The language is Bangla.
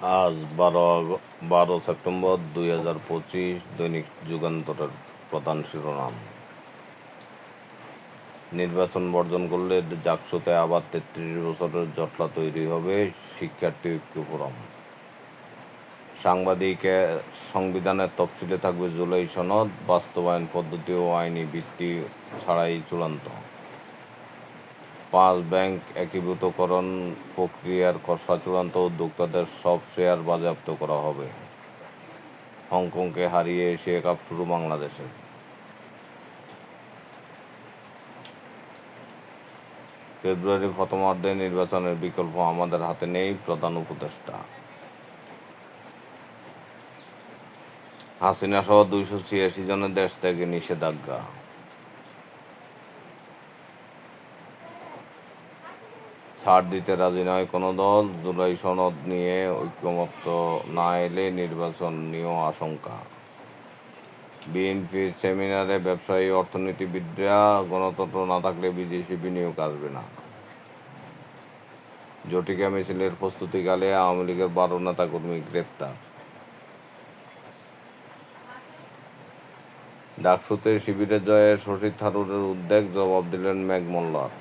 আজ বারো বারো সেপ্টেম্বর দুই হাজার পঁচিশ দৈনিক যুগান্তরের প্রধান শিরোনাম। নির্বাচন বর্জন করলে জাকসুতে আবার তেত্রিশ বছরের জটলা তৈরি হবে শিক্ষার্থী ঐক্য ফোরাম সাংবাদিকে সংবিধানের তফসিলে থাকবে জুলাই সনদ, বাস্তবায়ন পদ্ধতি ও আইনি ভিত্তি ছাড়াই চূড়ান্ত। পাঁচ ব্যাংক একীভূতকরণ প্রক্রিয়ার খসড়া চূড়ান্ত উদ্যোক্তাদের সব শেয়ার বাজেয়াপ্ত করা হবে। হংকংকে হারিয়ে এশিয়া কাপ শুরু বাংলাদেশের ফেব্রুয়ারি প্রথমার্ধে নির্বাচনের বিকল্প আমাদের হাতে নেই প্রধান উপদেষ্টা। হাসিনা সহ দুইশো ছিয়াশি জনের দেশ থেকে নিষেধাজ্ঞা। ছাড় দিতে রাজি নয় কোনো দল। জুলাই সনদ নিয়ে ঐক্যমত্য না এলে নির্বাচন নিয়েও আশঙ্কা। বিএনপির সেমিনারে ব্যবসায়ী অর্থনীতিবিদরা গণতন্ত্র না থাকলে বিদেশি বিনিয়োগ আসবে না। জটিকা মিছিলের প্রস্তুতিকালে আওয়ামী লীগের বারো নেতাকর্মী গ্রেপ্তার। ডাকসুতে শিবিরের জয়ে শশী থারুরের উদ্বেগ, জবাব দিলেন মেঘ মোল্লার